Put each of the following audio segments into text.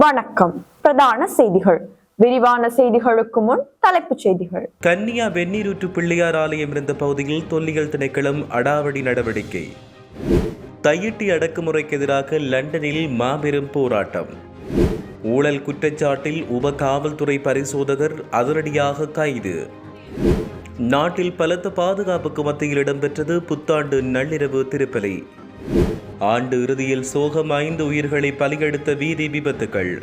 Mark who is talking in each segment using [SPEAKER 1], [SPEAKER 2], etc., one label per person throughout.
[SPEAKER 1] வணக்கம். பிரதான செய்திகள். விரிவான செய்திகளுக்கு முன் தலைப்புச் செய்திகள்.
[SPEAKER 2] கன்னியா வெந்நீரூற்று பிள்ளையார் ஆலயம் இருந்த பகுதியில் தொல்லியல் திணைக்களம் அடாவடி நடவடிக்கை. தையிட்டி அடக்குமுறைக்கு எதிராக லண்டனில் மாபெரும் போராட்டம். ஊழல் குற்றச்சாட்டில் உப காவல்துறை பரிசோதகர் அதிரடியாக கைது. நாட்டில் பலத்த பாதுகாப்புக்கு மத்தியில் இடம்பெற்றது புத்தாண்டு நள்ளிரவு திருப்பலி. ஆண்டு இறுதியில் சோகம் ஐந்து உயிர்களை பலியெடுத்த வீதி விபத்துகள்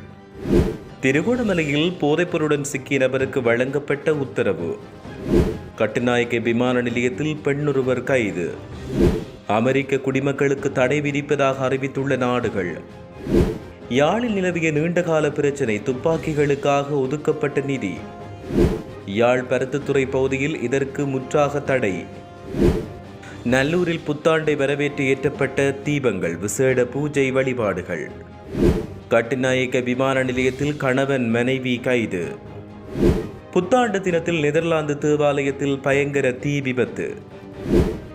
[SPEAKER 2] திருகோணமலையில் போதைப்பொருடன் சிக்கிய நபருக்கு வழங்கப்பட்ட உத்தரவு. கட்டுநாயக்க விமான நிலையத்தில் பெண்ணொருவர் கைது. அமெரிக்க குடிமக்களுக்கு தடை விதிப்பதாக அறிவித்துள்ள நாடுகள். யாழில் நிலவிய நீண்டகால பிரச்சினை துப்பாக்கிகளுக்காக ஒதுக்கப்பட்ட நிதி. யாழ் பருத்துத்துறை பகுதியில் இதற்கு முற்றாக தடை. நல்லூரில் புத்தாண்டை வரவேற்று ஏற்றப்பட்ட தீபங்கள் விசேட பூஜை வழிபாடுகள். கட்டுநாயக்க விமான நிலையத்தில் கணவன் மனைவி கைது. புத்தாண்டு தினத்தில் நெதர்லாந்து தேவாலயத்தில் பயங்கர தீ விபத்து.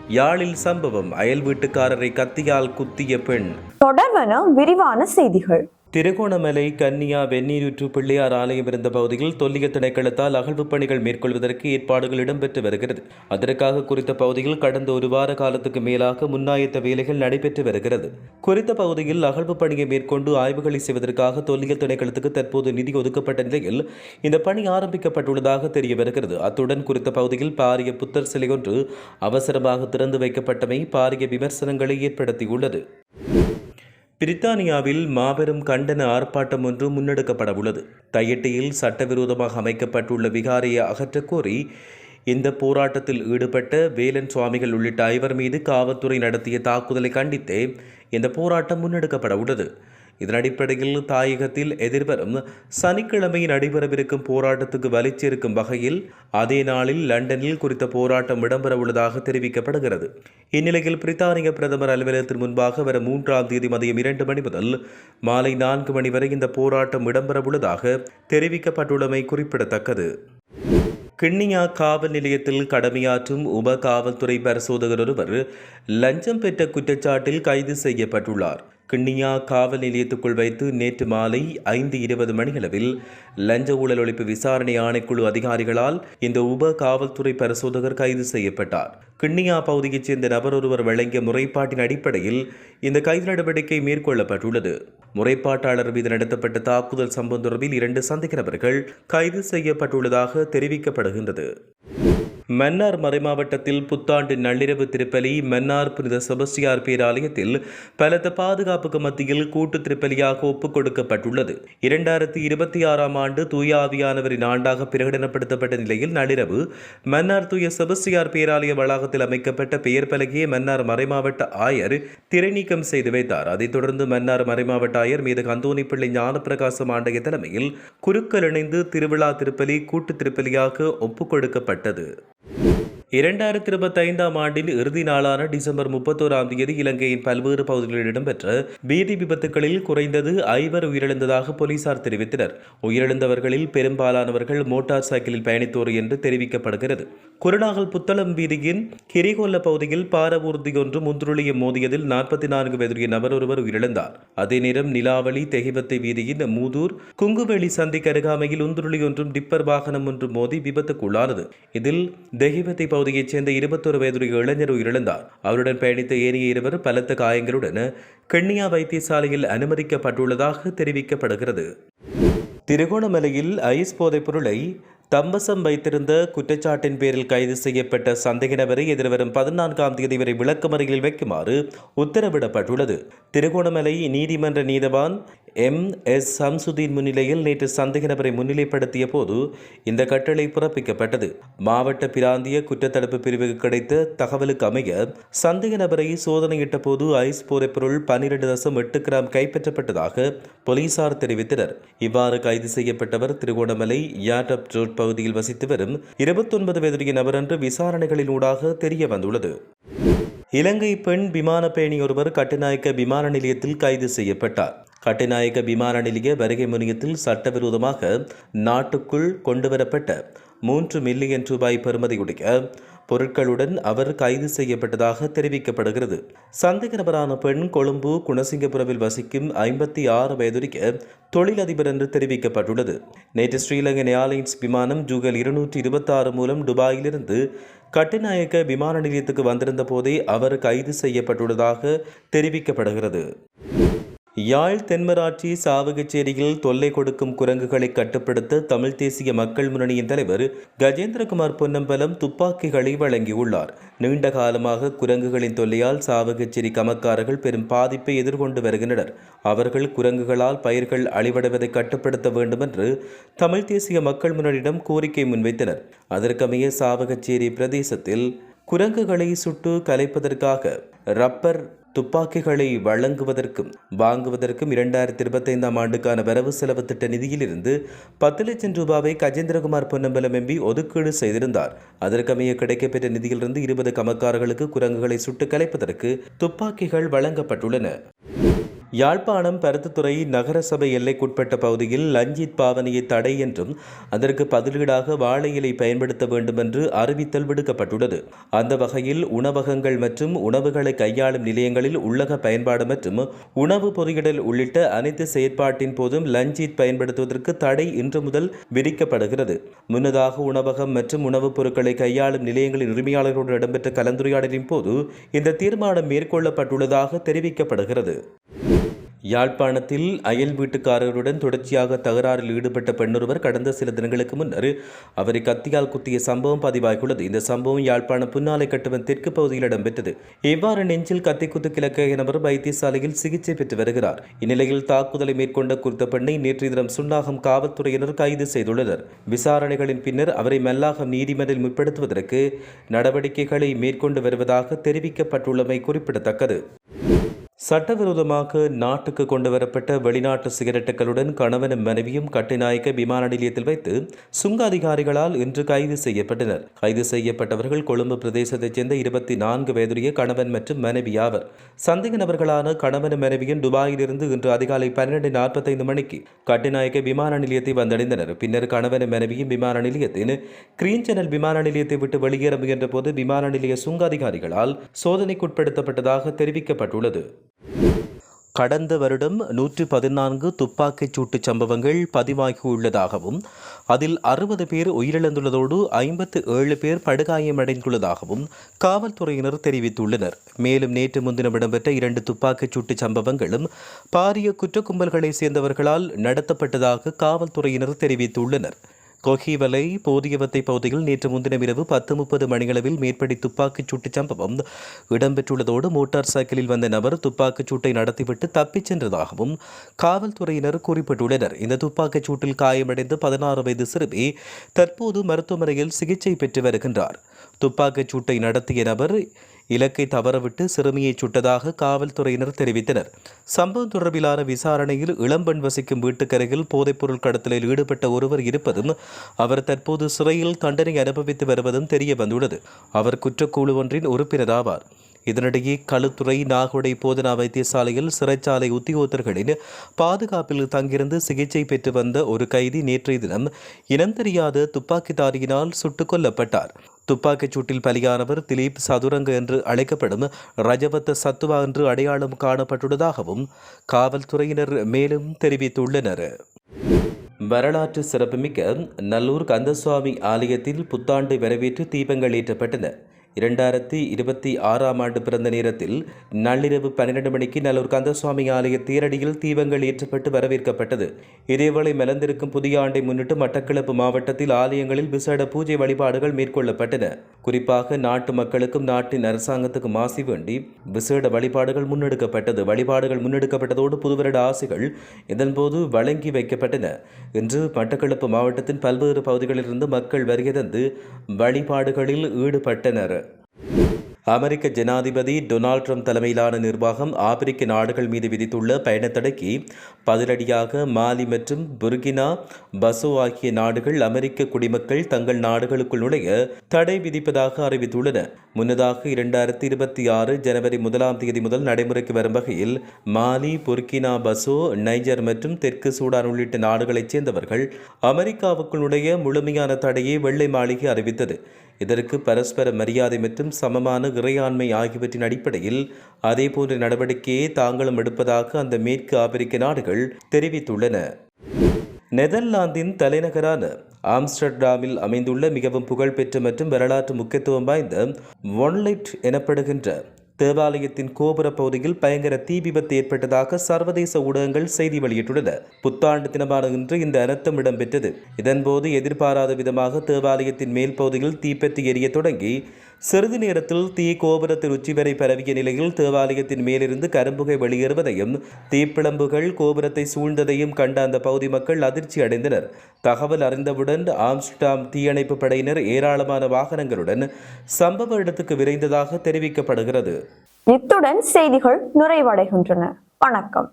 [SPEAKER 2] யாழில் சம்பவம் அயல் வீட்டுக்காரரை கத்தியால் குத்திய பெண்.
[SPEAKER 1] தொடர்வன விரிவான செய்திகள்.
[SPEAKER 2] திருகோணமலை கன்னியா வெந்நீரூற்று பிள்ளையார் ஆலயம் இருந்த பகுதியில் தொல்லிய திணைக்களத்தால் அகழ்வுப் பணிகள் மேற்கொள்வதற்கு ஏற்பாடுகள் இடம்பெற்று வருகிறது. அதற்காக குறித்த பகுதியில் கடந்த ஒரு வார காலத்துக்கு மேலாக முன்னாயத்த வேலைகள் நடைபெற்று வருகிறது. குறித்த பகுதியில் அகழ்வுப் பணியை மேற்கொண்டு ஆய்வுகளை செய்வதற்காக தொல்லியல் திணைக்களத்துக்கு தற்போது நிதி ஒதுக்கப்பட்ட நிலையில் இந்த பணி ஆரம்பிக்கப்பட்டுள்ளதாக தெரிய வருகிறது அத்துடன் குறித்த பகுதியில் பாரிய புத்தர் சிலை ஒன்று அவசரமாக திறந்து வைக்கப்பட்டமை பாரிய விமர்சனங்களை ஏற்படுத்தியுள்ளது. பிரித்தானியாவில் மாபெரும் கண்டன ஆர்ப்பாட்டம் ஒன்று முன்னெடுக்கப்பட உள்ளது. தையட்டியில் சட்டவிரோதமாக அமைக்கப்பட்டுள்ள விகாரையை அகற்றக் கோரி இந்த போராட்டத்தில் ஈடுபட்ட வேலன் சுவாமிகள் உள்ளிட்ட ஐவர் மீது காவல்துறை நடத்திய தாக்குதலை கண்டித்தே இந்த போராட்டம் முன்னெடுக்கப்பட உள்ளது. இதன் அடிப்படையில் தாயகத்தில் எதிர்வரும் சனிக்கிழமை நடைபெறவிருக்கும் போராட்டத்துக்கு வலிச்சிருக்கும் வகையில் அதே நாளில் லண்டனில் குறித்த போராட்டம் இடம்பெற உள்ளதாக தெரிவிக்கப்படுகிறது. இந்நிலையில் பிரித்தானிய பிரதமர் அலுவலகத்தின் முன்பாக வரும் மூன்றாம் தேதி மதியம் இரண்டு மணி முதல் மாலை நான்கு மணி வரை இந்த போராட்டம் இடம்பெறவுள்ளதாக தெரிவிக்கப்பட்டுள்ளமை குறிப்பிடத்தக்கது. கிண்ணியா காவல் நிலையத்தில் கடமையாற்றும் உப காவல்துறை பரிசோதகர் ஒருவர் லஞ்சம் பெற்ற குற்றச்சாட்டில் கைது செய்யப்பட்டுள்ளார். கிண்ணியா காவல் நிலையத்துக்குள் வைத்து நேற்று மாலை ஐந்து இருபது மணியளவில் லஞ்ச ஊழல் ஒழிப்பு விசாரணை ஆணைக்குழு அதிகாரிகளால் இந்த உப காவல்துறை பரிசோதகர் கைது செய்யப்பட்டார். கிண்ணியா பகுதியைச் சேர்ந்த நபர் ஒருவர் வழங்கிய முறைப்பாட்டின் அடிப்படையில் இந்த கைது நடவடிக்கை மேற்கொள்ளப்பட்டுள்ளது. முறைப்பாட்டாளர் மீது நடத்தப்பட்ட தாக்குதல் சம்பவம் தொடர்பில் இரண்டு சந்தேக நபர்கள் கைது செய்யப்பட்டுள்ளதாக தெரிவிக்கப்படுகின்றது. மன்னார் மறைமாவட்டத்தில் புத்தாண்டு நள்ளிரவு திருப்பலி மன்னார் புனித செபஸ்டியார் பேராலயத்தில் பலத்த பாதுகாப்புக்கு மத்தியில் கூட்டு திருப்பலியாக ஒப்புக் கொடுக்கப்பட்டுள்ளது. இரண்டாயிரத்தி இருபத்தி ஆறாம் ஆண்டு தூய ஆவியானவரின் ஆண்டாக பிரகடனப்படுத்தப்பட்ட நிலையில் நள்ளிரவு மன்னார் தூய செபஸ்டியார் பேராலய வளாகத்தில் அமைக்கப்பட்ட பெயர் பலகையை மன்னார் மறைமாவட்ட ஆயர் திரைநீக்கம் செய்து வைத்தார். அதைத் தொடர்ந்து மன்னார் மறைமாவட்ட ஆயர் மீது கந்தோனிப்பிள்ளை ஞானப்பிரகாசம் ஆண்டைய தலைமையில் குருக்கள் இணைந்து திருவிழா திருப்பலி கூட்டு திருப்பலியாக ஒப்புக் கொடுக்கப்பட்டது. you இரண்டாயிரத்தி இருபத்தி ஐந்தாம் ஆண்டின் இறுதி நாளான டிசம்பர் முப்பத்தோராம் தேதி இலங்கையின் பல்வேறு பகுதிகளில் இடம்பெற்ற வீதி விபத்துகளில் குறைந்தது ஐவர் உயிரிழந்ததாக போலீசார் தெரிவித்தனர். உயிரிழந்தவர்களில் பெரும்பாலானவர்கள் மோட்டார் சைக்கிளில் பயணித்தோர் என்று தெரிவிக்கப்படுகிறது. குருநாகல் புத்தளம் வீதியின் கிரிகொல்ல பகுதியில் பாரவூர்தி ஒன்று முந்துருளிய மோதியதில் நாற்பத்தி நான்கு வயதுடைய நபர் ஒருவர் உயிரிழந்தார். அதே நேரம் நிலாவளி தெகிவத்தை வீதியின் மூதூர் குங்குவெளி சந்திக்கு அருகாமையில் உந்துருளி ஒன்றும் டிப்பர் வாகனம் ஒன்று மோதி விபத்துக்குள்ளானது. இதில் தெஹிவத்தை பகுதியைச் சேர்ந்த இருபத்தொரு வயதுடைய இளைஞர் உயிரிழந்தார் அவருடன் பயணித்த ஏனைய இருவர் பலத்த காயங்களுடன் கென்னியா வைத்தியசாலையில் அனுமதிக்கப்பட்டுள்ளதாக தெரிவிக்கப்படுகிறது திருகோணமலையில் ஐஸ் போதைப் பொருளை தம்பசம் வைத்திருந்த குற்றச்சாட்டின் பேரில் கைது செய்யப்பட்ட சந்தேக நபரை எதிர்வரும் பதினான்காம் தேதி வரை விளக்கமறையில் வைக்குமாறு உத்தரவிடப்பட்டுள்ளது. திருகோணமலை நீதிமன்ற நீதவான் எம். எஸ். சம்சுதீன் முன்னிலையில் நேற்று சந்தேக நபரை முன்னிலைப்படுத்திய போது இந்த கட்டளை பிறப்பிக்கப்பட்டது. மாவட்ட பிராந்திய குற்றத்தடுப்பு பிரிவுக்கு கிடைத்த தகவலுக்கு அமைய சந்தேக நபரை சோதனையிட்ட போது ஐஸ் போதைப்பொருள் பன்னிரண்டு தசம் எட்டு கிராம் கைப்பற்றப்பட்டதாக போலீசார் தெரிவித்தனர். இவ்வாறு கைது செய்யப்பட்டவர் திருகோணமலை யாட்டப் ரோட் பகுதியில் வசித்து வரும் இருபத்தொன்பது வயதுடைய நபர் என்று விசாரணைகளின் ஊடாக தெரிய வந்துள்ளது. இலங்கை பெண் விமான பயணி ஒருவர் கட்டுநாயக்க விமான நிலையத்தில் கைது செய்யப்பட்டார். கட்டுநாயக்க விமான நிலைய வருகை முனையத்தில் சட்டவிரோதமாக நாட்டுக்குள் கொண்டுவரப்பட்ட மூன்று மில்லியன் ரூபாய் பெறுமதியுடைய பொருட்களுடன் அவர் கைது செய்யப்பட்டதாக தெரிவிக்கப்படுகிறது. சந்தேக நபரான பெண் கொழும்பு குணசிங்கபுரவில் வசிக்கும் ஐம்பத்தி ஆறு வயதுடைய தொழிலதிபர் என்று தெரிவிக்கப்பட்டுள்ளது. நேற்று ஸ்ரீலங்கன் ஏர்லைன்ஸ் விமானம் ஜூகல் இருநூற்றி இருபத்தாறு மூலம் துபாயிலிருந்து கட்டுநாயக்க விமான நிலையத்துக்கு வந்திருந்த போதே அவர் கைது செய்யப்பட்டுள்ளதாக தெரிவிக்கப்படுகிறது. யாழ் தென்மராட்சி சாவகச்சேரியில் தொல்லை கொடுக்கும் குரங்குகளை கட்டுப்படுத்த தமிழ் தேசிய மக்கள் முன்னணியின் தலைவர் கஜேந்திரகுமார் பொன்னம்பலம் துப்பாக்கிகளை வழங்கியுள்ளார். நீண்ட காலமாக குரங்குகளின் தொல்லையால் சாவகச்சேரி கமக்காரர்கள் பெரும் பாதிப்பை எதிர்கொண்டு வருகின்றனர். அவர்கள் குரங்குகளால் பயிர்கள் அழிவடைவதை கட்டுப்படுத்த வேண்டும் என்று தமிழ் தேசிய மக்கள் முன்னணியிடம் கோரிக்கை முன்வைத்தனர். அதற்கமைய சாவகச்சேரி பிரதேசத்தில் குரங்குகளை சுட்டு கலைப்பதற்காக ரப்பர் துப்பாக்கிகளை வழங்குவதற்கும் வாங்குவதற்கும் இரண்டாயிரத்தி இருபத்தைந்தாம் ஆண்டுக்கான வரவு செலவு திட்ட நிதியிலிருந்து பத்து லட்சம் ரூபாவை கஜேந்திரகுமார் பொன்னம்பலம் எம்பி ஒதுக்கீடு செய்திருந்தார். அதற்கமைய கிடைக்கப்பெற்ற நிதியிலிருந்து இருபது கமக்காரர்களுக்கு குரங்குகளை சுட்டு கலைப்பதற்கு துப்பாக்கிகள் வழங்கப்பட்டுள்ளன. யாழ்ப்பாணம் பருத்தித்துறை நகரசபை எல்லைக்குட்பட்ட பகுதியில் லஞ்சித் பாவனையை தடை என்றும் அதற்கு பதிலீடாக வாழை இலை பயன்படுத்த வேண்டும் என்று அறிவித்தல் விடுக்கப்பட்டுள்ளது. அந்த வகையில் உணவகங்கள் மற்றும் உணவுகளை கையாளும் நிலையங்களில் உள்ளக பயன்பாடு மற்றும் உணவு பொறியிடல் உள்ளிட்ட அனைத்து செயற்பாட்டின் போதும் லஞ்சித் பயன்படுத்துவதற்கு தடை இன்று முதல் விதிக்கப்படுகிறது. முன்னதாக உணவகம் மற்றும் உணவுப் பொருட்களை கையாளும் நிலையங்களின் உரிமையாளர்களோடு இடம்பெற்ற கலந்துரையாடலின் போது இந்த தீர்மானம் மேற்கொள்ளப்பட்டுள்ளதாக தெரிவிக்கப்படுகிறது. யாழ்ப்பாணத்தில் அயல் வீட்டுக்காரருடன் தொடர்ச்சியாக தகராறில் ஈடுபட்ட பெண்ணொருவர் கடந்த சில தினங்களுக்கு முன்னர் அவரை கத்தியால் குத்திய சம்பவம் பதிவாகியுள்ளது. இந்த சம்பவம் யாழ்ப்பாணம் புன்னாலை கட்டுவன் தெற்கு பகுதியில் இடம்பெற்றது. இவ்வாறு நெஞ்சில் கத்தி குத்து கிழக்க நபர் வைத்தியசாலையில் சிகிச்சை பெற்று வருகிறார். இந்நிலையில் தாக்குதலை மேற்கொண்ட குறித்த பெண்ணை நேற்று தினம் சுன்னாகம் காவல்துறையினர் கைது செய்துள்ளனர். விசாரணைகளின் பின்னர் அவரை மெல்லாகம் நீதிமன்றில் முற்படுத்துவதற்கு நடவடிக்கைகளை மேற்கொண்டு வருவதாக தெரிவிக்கப்பட்டுள்ளமை குறிப்பிடத்தக்கது. சட்டவிரோதமாக நாட்டுக்கு கொண்டு வரப்பட்ட வெளிநாட்டு சிகரெட்டுகளுடன் கணவனும் மனைவியும் கட்டுநாயக்க விமான நிலையத்தில் வைத்து சுங்க அதிகாரிகளால் இன்று கைது செய்யப்பட்டனர். கைது செய்யப்பட்டவர்கள் கொழும்பு பிரதேசத்தைச் சேர்ந்த இருபத்தி நான்கு வயதுடைய கணவன் மற்றும் மனைவி ஆவர். சந்தேக நபர்களான கணவனும் மனைவியும் துபாயிலிருந்து இன்று அதிகாலை பன்னிரண்டு நாற்பத்தைந்து மணிக்கு கட்டுநாயக்க விமான நிலையத்தை வந்தடைந்தனர். பின்னர் கணவனும் மனைவியும் விமான நிலையத்தின் கிரீன் சேனல் விமான நிலையத்தை விட்டு வெளியேற முயன்ற போது விமான நிலைய சுங்க அதிகாரிகளால் சோதனைக்குட்படுத்தப்பட்டதாக தெரிவிக்கப்பட்டுள்ளது. கடந்த வருடம் நூற்றி பதினான்கு துப்பாக்கிச் சூட்டுச் சம்பவங்கள் பதிவாகியுள்ளதாகவும் அதில் அறுபது பேர் உயிரிழந்துள்ளதோடு ஐம்பத்து ஏழு பேர் படுகாயமடைந்துள்ளதாகவும் காவல்துறையினர் தெரிவித்துள்ளனர். மேலும் நேற்று முன்தினம் இடம்பெற்ற இரண்டு துப்பாக்கிச் சூட்டு சம்பவங்களும் பாரிய குற்ற கும்பல்களைச் சேர்ந்தவர்களால் நடத்தப்பட்டதாக காவல்துறையினர் தெரிவித்துள்ளனர். கொஹிவலை போதியவத்தை பகுதியில் நேற்று முன்தினம் இரவு பத்து முப்பது மணியளவில் மேற்படி துப்பாக்கிச் சூட்டு சம்பவம் இடம்பெற்றுள்ளதோடு மோட்டார் சைக்கிளில் வந்த நபர் துப்பாக்கிச் சூட்டை நடத்திவிட்டு தப்பிச் சென்றதாகவும் காவல்துறையினர் குறிப்பிட்டுள்ளனர். இந்த துப்பாக்கிச் சூட்டில் காயமடைந்த பதினாறு வயது சிறுமி தற்போது மருத்துவமனையில் சிகிச்சை பெற்று வருகின்றார். துப்பாக்கிச் சூட்டை நடத்திய நபர் இலக்கை தவறவிட்டு சிறுமியை சுட்டதாக காவல்துறையினர் தெரிவித்தனர். சம்பவம் தொடர்பிலான விசாரணையில் இளம்பெண் வசிக்கும் வீட்டுக்கரையில் போதைப்பொருள் கடத்தலில் ஈடுபட்ட ஒருவர் இருப்பதும் அவர் தற்போது சிறையில் தண்டனை அனுபவித்து வருவதும் தெரிய வந்துள்ளது அவர் குற்றக்குழு ஒன்றின் உறுப்பினராவார். இதனிடையே களுத்துறை நாகுடை போதனா வைத்தியசாலையில் சிறைச்சாலை உத்தியோகத்தர்களின் பாதுகாப்பில் தங்கியிருந்து சிகிச்சை பெற்று வந்த ஒரு கைதி நேற்றைய தினம் இனம் தெரியாத துப்பாக்கிதாரியினால் சுட்டுக் கொல்லப்பட்டார். துப்பாக்கிச் சூட்டில் பலியானவர் திலீப் சதுரங்க என்று அழைக்கப்படும் ரஜபத்த சத்துவா என்று அடையாளம் காணப்பட்டுள்ளதாகவும் காவல்துறையினர் மேலும் தெரிவித்துள்ளனர். வரலாற்று சிறப்புமிக்க நல்லூர் கந்தசுவாமி ஆலயத்தில் புத்தாண்டு வரவேற்று தீபங்கள் ஏற்றப்பட்டன. இரண்டாயிரத்தி இருபத்தி ஆறாம் ஆண்டு பிறந்த நேரத்தில் நள்ளிரவு பன்னிரண்டு மணிக்கு நல்லூர் கந்தசுவாமி ஆலய தேரடியில் தீபங்கள் ஏற்றப்பட்டு வரவேற்கப்பட்டது. இதேவேளை மலர்ந்திருக்கும் புதிய ஆண்டை முன்னிட்டு மட்டக்களப்பு மாவட்டத்தில் ஆலயங்களில் விசேட பூஜை வழிபாடுகள் மேற்கொள்ளப்பட்டன. குறிப்பாக நாட்டு மக்களுக்கும் நாட்டின் அரசாங்கத்துக்கும் ஆசி வேண்டி விசேட வழிபாடுகள் முன்னெடுக்கப்பட்டது. வழிபாடுகள் முன்னெடுக்கப்பட்டதோடு புதுவருட ஆசைகள் இதன்போது வழங்கி வைக்கப்பட்டன. இன்று மட்டக்களப்பு மாவட்டத்தின் பல்வேறு பகுதிகளிலிருந்து மக்கள் வருகை தந்து வழிபாடுகளில் ஈடுபட்டனர். அமெரிக்க ஜனாதிபதி டொனால்ட் ட்ரம்ப் தலைமையிலான நிர்வாகம் ஆப்பிரிக்க நாடுகள் மீது விதித்துள்ள பயணத்தடைக்கு பதிலடியாக மாலி மற்றும் புர்கினா பசோ ஆகிய நாடுகள் அமெரிக்க குடிமக்கள் தங்கள் நாடுகளுக்குள் நுழைய தடை விதிப்பதாக அறிவித்துள்ளன. முன்னதாக இரண்டாயிரத்தி இருபத்தி ஆறு ஜனவரி முதலாம் தேதி முதல் நடைமுறைக்கு வரும் வகையில் மாலி புர்கினா பசோ நைஜர் மற்றும் தெற்கு சூடான் உள்ளிட்ட நாடுகளைச் சேர்ந்தவர்கள் அமெரிக்காவுக்குள் நுழைய முழுமையான தடையை வெள்ளை மாளிகை அறிவித்தது. இதற்கு பரஸ்பர மரியாதை மற்றும் சமமான இறையாண்மை ஆகியவற்றின் அடிப்படையில் அதேபோன்ற நடவடிக்கையை தாங்களும் எடுப்பதாக அந்த மேற்கு ஆப்பிரிக்க நாடுகள் தெரிவித்துள்ளன. நெதர்லாந்தின் தலைநகரான ஆம்ஸ்டர்டாமில் அமைந்துள்ள மிகவும் புகழ்பெற்ற மற்றும் வரலாற்று முக்கியத்துவம் வாய்ந்த ஒன்லைட் எனப்படுகின்ற தேவாலயத்தின் கோபுர பகுதியில் பயங்கர தீ விபத்து ஏற்பட்டதாக சர்வதேச ஊடகங்கள் செய்தி வெளியிட்டுள்ளன. புத்தாண்டு தினமான இன்று இந்த அனர்த்தம் இடம்பெற்றது. இதன்போது எதிர்பாராத விதமாக தேவாலயத்தின் மேல் பகுதியில் தீப்பற்றி எரிய தொடங்கி சிறிது நேரத்தில் தீ கோபுரத்தின் உச்சி வரை பரவிய நிலையில் தேவாலயத்தின் மேலிருந்து கரும்புகை வெளியேறுவதையும் தீப்பிழம்புகள் கோபுரத்தை சூழ்ந்ததையும் கண்ட அந்த பகுதி மக்கள் அதிர்ச்சி அடைந்தனர். தகவல் அறிந்தவுடன் ஆம்ஸ்டாம் தீயணைப்பு படையினர் ஏராளமான வாகனங்களுடன் சம்பவ இடத்துக்கு விரைந்ததாக தெரிவிக்கப்படுகிறது.
[SPEAKER 1] இத்துடன் செய்திகள் நிறைவடைகின்றன. வணக்கம்.